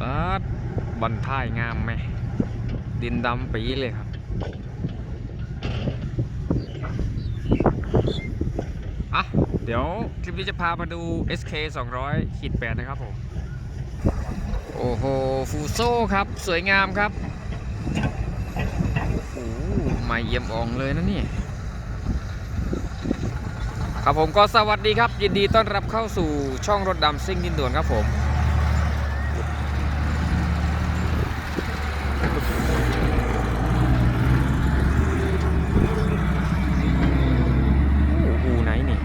บัดบันท้ายงามไหม ดินดำปีเลยครับ อะ เดี๋ยวคลิปนี้จะพามาดู SK 200ขีด8นะครับผม โอ้โห ฟูโซ่ครับ สวยงามครับโอ้โหไม่เยี่ยมอ่องเลยนะนี่ครับผมก็สวัสดีครับ ยินดีต้อนรับเข้าสู่ช่องรถดำซิ่งดินด่วนครับผม โอ้โหไหนนี่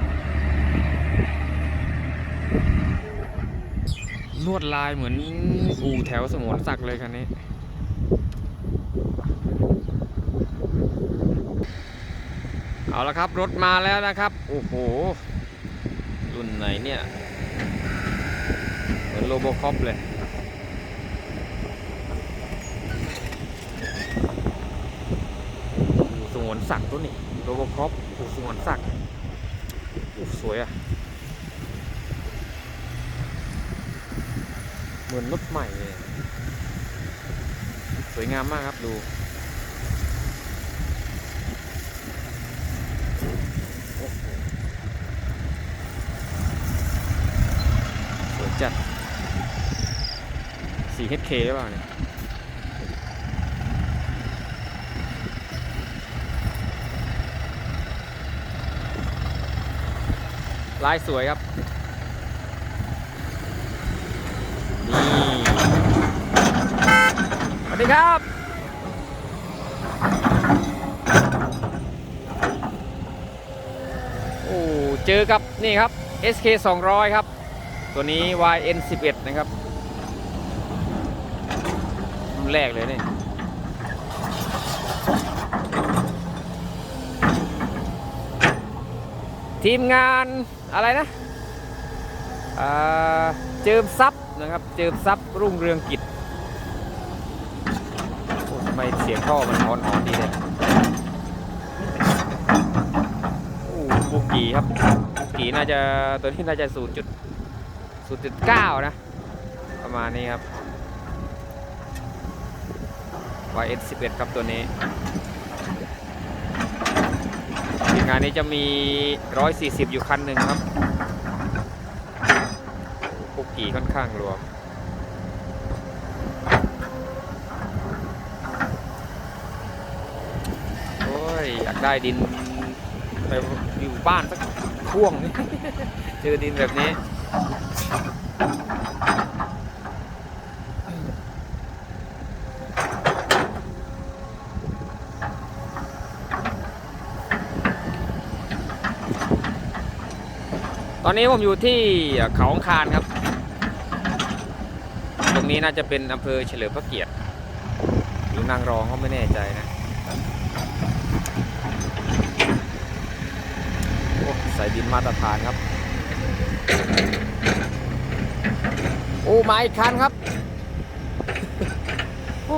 ล วดลายเหมือนอู่แถวสมวนศักดิ์เลยคันนี้ เอาละครับ รถมาแล้วนะครับ โอ้โห รุ่นไหนเนี่ย เหมือนโลโบคอปเลยสงวนศักดิ์ตัวนี้โรบคอปอู่สงวนศักดิ์สวยอะ เห มือนรถใหม่เลยสวยงามมากครับดู สวยจัด 4HK หรือเปล่าเนี่ยลายสวยครับ นี่ สวัส ดีครับโอ้เจอกับนี่ครับ SK 200 ครับ ตัวนี้ YN 11นะครับรุ่นแรกเลยนี่ทีมงานอะไรนะเจิมซับนะครับ เจิมซับรุ่งเรืองกิจ เสียงท่อมันอ่อนดีเลยโอ้บุกีครับบุกีน่าจะตัวนี้น่าจะ0 0.9นย์จุดเก้านะ ประมาณนี้ครับ YN 11 ครับตัวนี้ทีมงานนี้จะมี 140 อยู่คันหนึ่งครับปุกกี่ค่อนข้างรวม โอ้ย อยาก ได้ดินไปอยู่บ้านสักช่วงนี้เจอดินแบบนี้ตอนนี้ผมอยู่ที่เขาองคารครับ ตรงนี้น่าจะเป็นอำเภอเฉลิมพระเกียรติหรือนางรองก็ไม่แน่ใจนะโอ้ ใส่ดินมาตรฐานครับ โอ้มาอีกคันครับอ้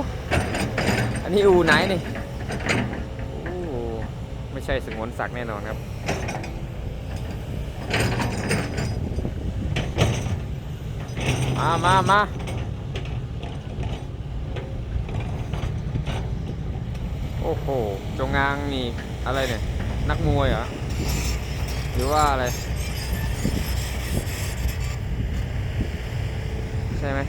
อันนี้อูไหนนี่โอ้ไม่ใช่สงวนศักดิ์แน่นอนครับ มามามาโอ้โห จงอางนี่ อะไรเนี่ย นักมวยเหรอ หรือว่าอะไร ใช่ไหม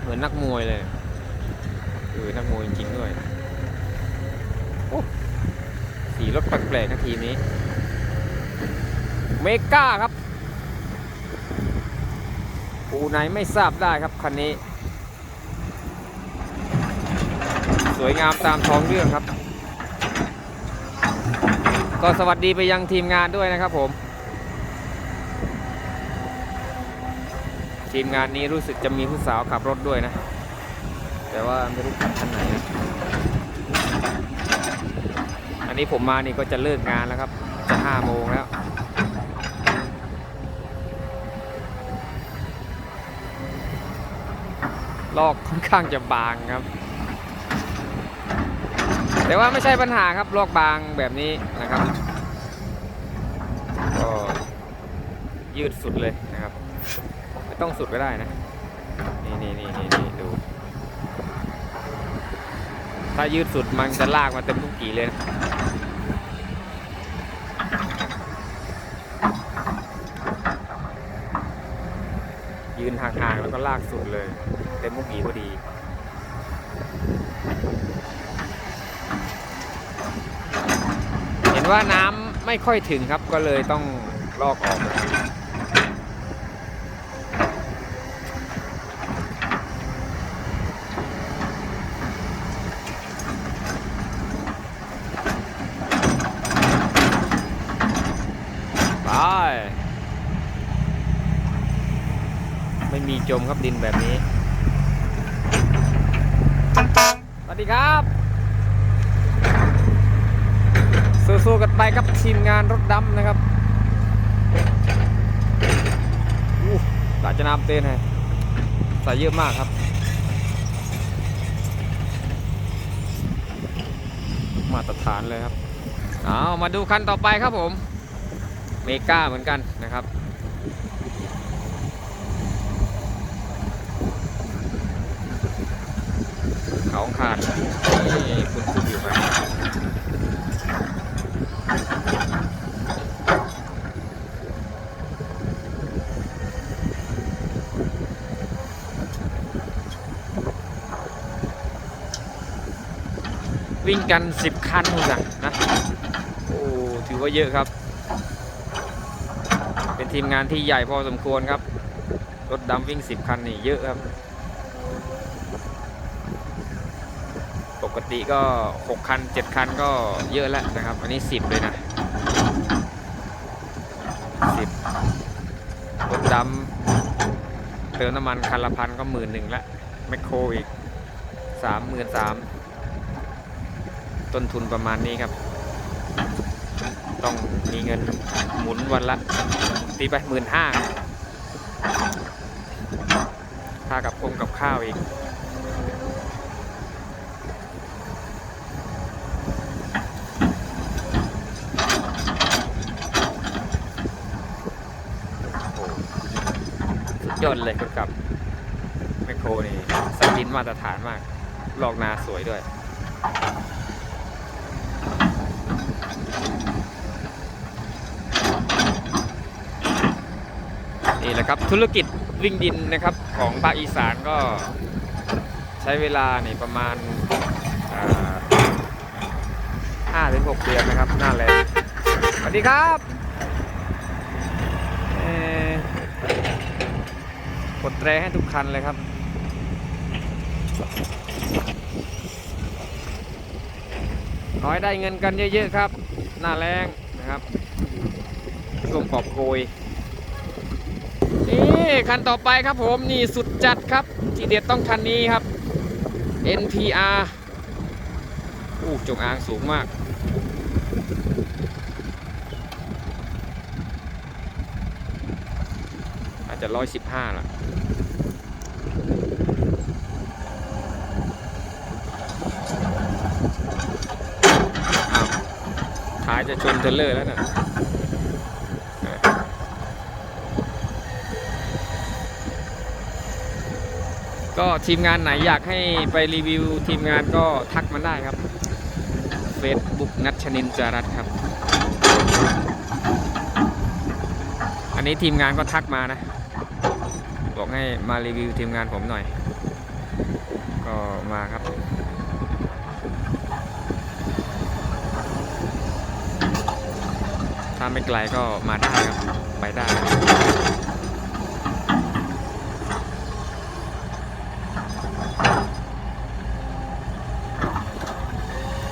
เหมือนนักมวยเลยเออนักมวยจริงๆด้วยโอ้สีรถแปลกๆนะทีมนี้ เมกาครับอูไหนไม่ทราบได้ครับคันนี้ สวยงามตามท้องเรื่องครับ ก็สวัสดีไปยังทีมงานด้วยนะครับผม ทีมงานนี้รู้สึกจะมีผู้สาวขับรถด้วยนะ แต่ว่าไม่รู้ขับคันไหน อันนี้ผมมานี่ก็จะเลิกงานแล้วครับ จะห้าโมงแล้วลอกค่อนข้างจะบางครับ แต่ว่าไม่ใช่ปัญหาครับลอกบางแบบนี้นะครับก็ยืดสุดเลยนะครับ ไม่ต้องสุดก็ได้นะ นี่นี่นี่นี่นี่ดู ถ้ายืดสุดมันจะลากมาเต็มทุกกี่เลยนะยืนห่างๆแล้วก็ลากสุดเลย เต็มมุกกี่พอดี เห็น ว่าน้ำไม่ค่อยถึงครับก็เลยต้องลอกออกไปไม่มีจมครับดินแบบนี้ สวัสดีครับ สู้ๆกันไปครับทีมงานรถดำนะครับอู้หลาจะนำเต้นให้ใส่เยอะมากครับ มาตรฐานเลยครับเอามาดูคันต่อไปครับผม เมกาเหมือนกันนะครับเขาขาดนี่คุณคุณอยู่ไหม วิ่งกัน 10 คันเหมือนกันนะ โอ้ ถือว่าเยอะครับ เป็นทีมงานที่ใหญ่พอสมควรครับ รถดำวิ่ง 10 คันนี่เยอะครับ ปกติก็ 6 คัน 7 คันก็เยอะแล้วนะครับ อันนี้ 10 เลยนะ 10 รถดำเติมน้ำมันคันละพันก็หมื่นหนึ่งละแมคโครอีก3 3 0 0 0 ต้นทุนประมาณนี้ครับ ต้องมีเงินหมุนวันละตีไปหมื่นห้าค่ากับคงกับข้าวอีกโอ้สุดยอดเลยครับกับแมคโครนี่สกินมาตรฐานมาก ลอกนาสวยด้วย นี่แหละครับธุรกิจวิ่งดินนะครับของภาคอีสานก็ใช้เวลาเนี่ประมาณห้าถึงหกเดือนนะครับหน้าแรงสวัสดีครับกดแตรให้ทุกคันเลยครับ ขอให้ได้เงินกันเยอะๆครับ หน้าแรงนะครับช่วงกอบโกยนี่คันต่อไปครับผมนี่สุดจัดครับ ทีเด็ดต้องคันนี้ครับ NPR อู้จงอางสูงมาก อาจจะร้อยสิบห้าละอ้าว ท้ายจะชนเทเลอร์แล้วนะก็ทีมงานไหนอยากให้ไปรีวิวทีมงานก็ทักมาได้ครับ Facebook นัชนินจารัตครับ อันนี้ทีมงานก็ทักมานะ บอกให้มารีวิวทีมงานผมหน่อย ก็มาครับ ถ้าไม่ไกลก็มาได้ครับ ไปได้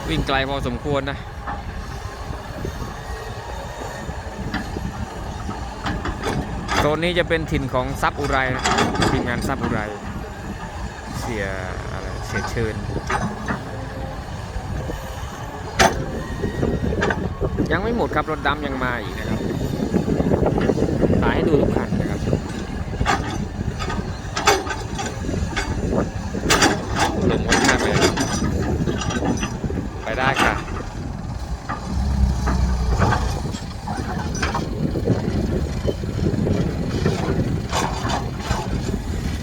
วิ่งไกลพอสมควรนะ โซนนี้จะเป็นถิ่นของซับอุไรนะทีมงานซับอุไร เสียอะไร เสียเชิญ ยังไม่หมดครับรถดำยังมาอีกนะครับสายให้ดูทุกคันนะครับลมค่อนข้างเลยไปได้ค่ะ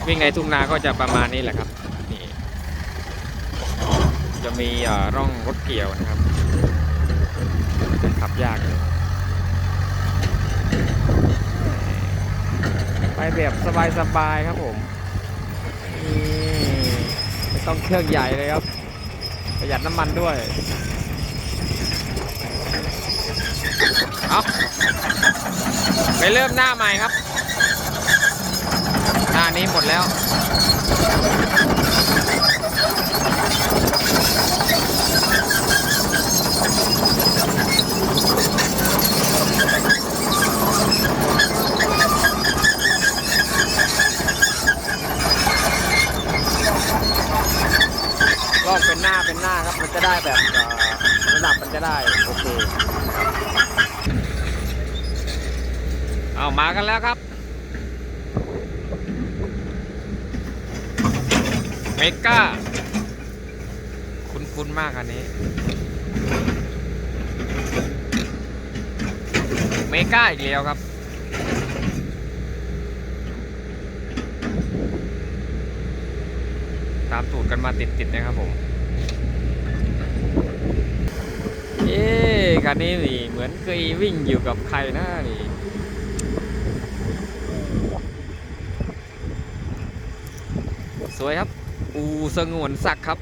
วิ่งในทุ่งนาก็จะประมาณนี้แหละครับนี่จะมีร่องรถเกี่ยวนะครับ ยากเลยไปแบบสบายๆครับผมไม่ต้องเครื่องใหญ่เลยครับ ประหยัดน้ำมันด้วยเอาไปเริ่มหน้าใหม่ครับ หน้านี้หมดแล้ว ลอกเป็น หน้าเป็นหน้าครับ มันจะได้แบบระดับมันจะได้โอเคเอามากันแล้วครับเมก้าคุ้นๆมากอันนี้เมก้าอีกแล้วครับตามตูดกันมาติดๆนะครับผม เอ๊คันนี้นี่เหมือนเคยวิ่งอยู่กับใครนะนี่สวยครับ อูสงวนสักครับ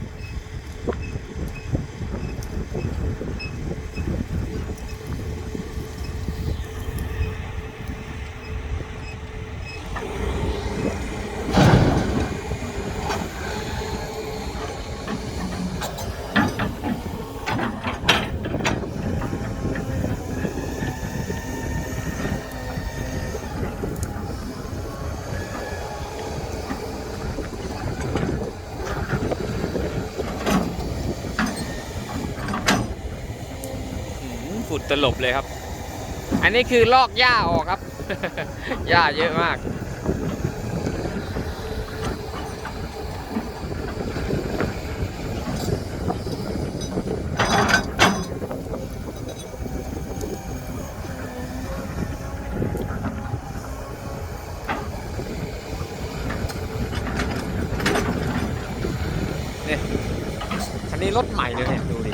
ุดตลบเลยครับ อันนี้คือลอกหญ้าออกครับ หญ้าเยอะมาก เนี่ยคันนี้รถใหม่เลยเนี่ย ดูดิ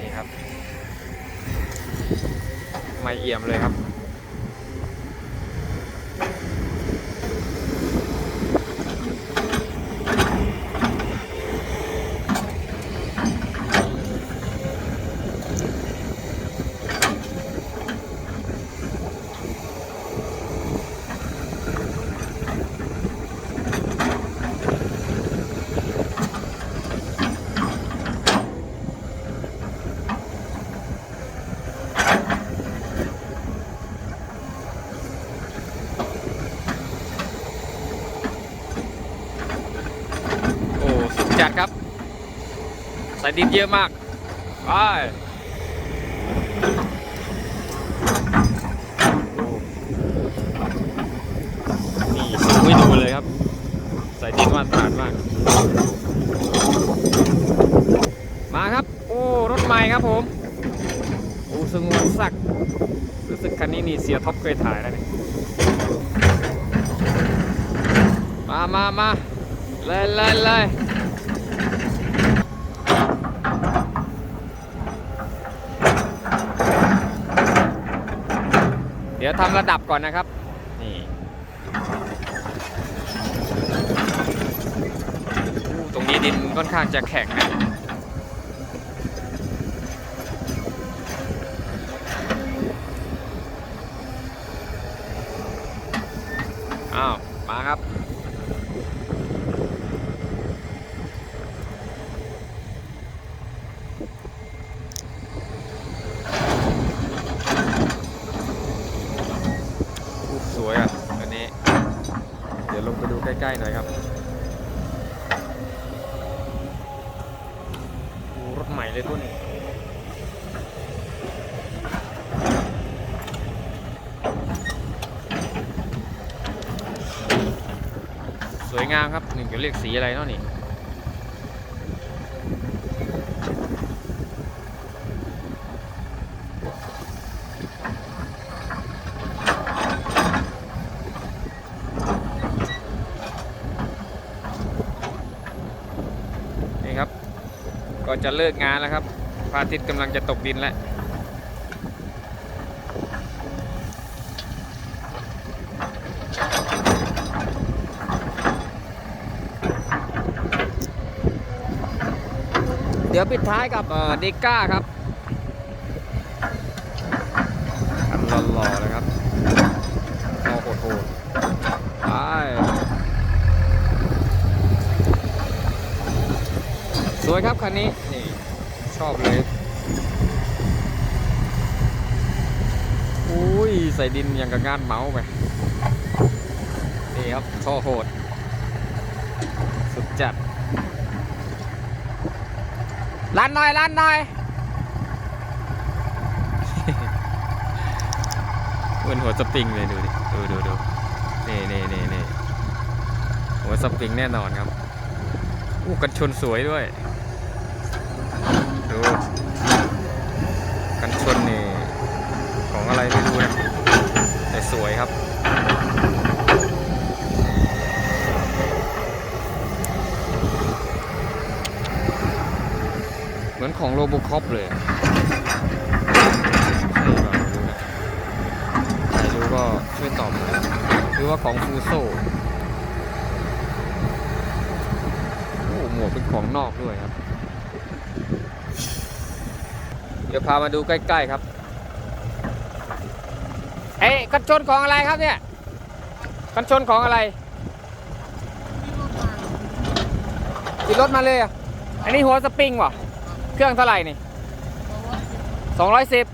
นี่ครับ ไม่เอี่ยมเลยครับ โอ้สุดจัดครับ ใส่ดินเยอะมาก ไปนี่สูงไม่ดูเลยครับใส่ดินมาตรฐานมาก มาครับ โอ้ รถใหม่ครับผมโอ้สงวนศักดิ์รู้สึกคันนี้นี่เสียท็อปเคยถ่ายแล้วนี่มามามาเลยเลยเลย เดี๋ยวทำระดับก่อนนะครับ นี่อู้ตรงนี้ดินค่อนข้างจะแข็งนะ อ้าว มาครับ อู้สวยอะ อันนี้ เดี๋ยวลงไปดู ใกล้ๆหน่อยครับรถใหม่เลยตัวนี้สวยงามครับหนึ่งจะเรียกสีอะไรเนาะนี่ โก็จะเลิกงานแล้วครับพระอาทิตย์กำลังจะตกดินแล้วเดี๋ยวปิดท้ายกับเดก้าครับคันหล่อๆเลยครับโอ้โหโหดๆไปสวย ครับคันนี้ นี่ ชอบเลยอุ้ย ใส่ดินอย่างกับงานเมาส์ไปนี่ครับท่อโหด สุดจัดลันหน่อยลันหน่อยเหมือนหัวสปริงเลยดูดิ ดูดูดูนี่นี่นี่นี่หัวสปริงแน่นอนครับอู้กันชนสวยด้วย ดู กันชนนี่ ของอะไรไม่รู้นะ แต่ สวยครับ เหมือนของโรบคอปเลยใช่หรือเล่าไม่รู้นะใครรู้ก็ช่วยตอบหน่อยหรือว่าของฟูโซโอ้หมวกเป็นของนอกด้วยครับ เดี๋ยวพามาดูใกล้ ๆ ครับ เอ้กันชนของอะไรครับเนี่ยกันชนของอะไรติดรถมาเลยอะอันนี้หัวสปริงวะเครื่องเท่าไหร่นี่สองร้อยสิบ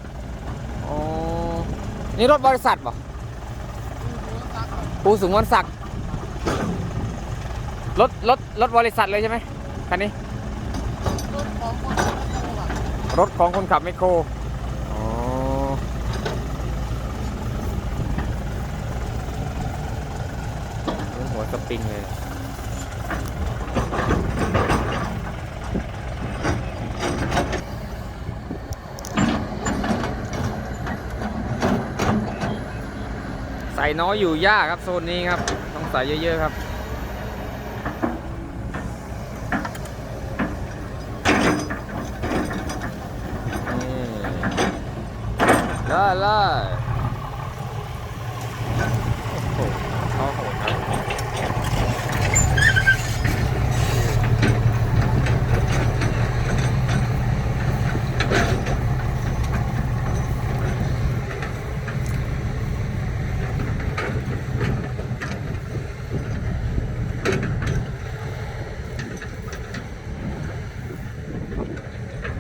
อ๋อนี่รถบริษัทปะปูสูงมนศักดิ์รถรถรถบริษัทเลยใช่ไหมคันนี้ รถของคนขับไมโคร อ๋อ หัวส ปริงเลย ใส่น้อยอยู่ยากครับโซนนี้ครับ ต้องใส่เยอะๆครับได้เลยโอ้โหเข้าโหดครับ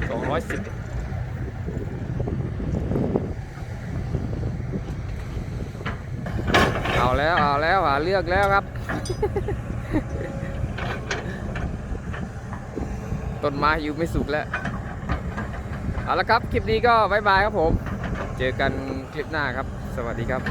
สองร้อยสิบเอาแล้ว เอาแล้วหาเลือกแล้วครับ ต้นไม้อยู่ไม่สุกแล้วเอาละครับ คลิปนี้ก็บายบายครับผม เจอกันคลิปหน้าครับ สวัสดีครับ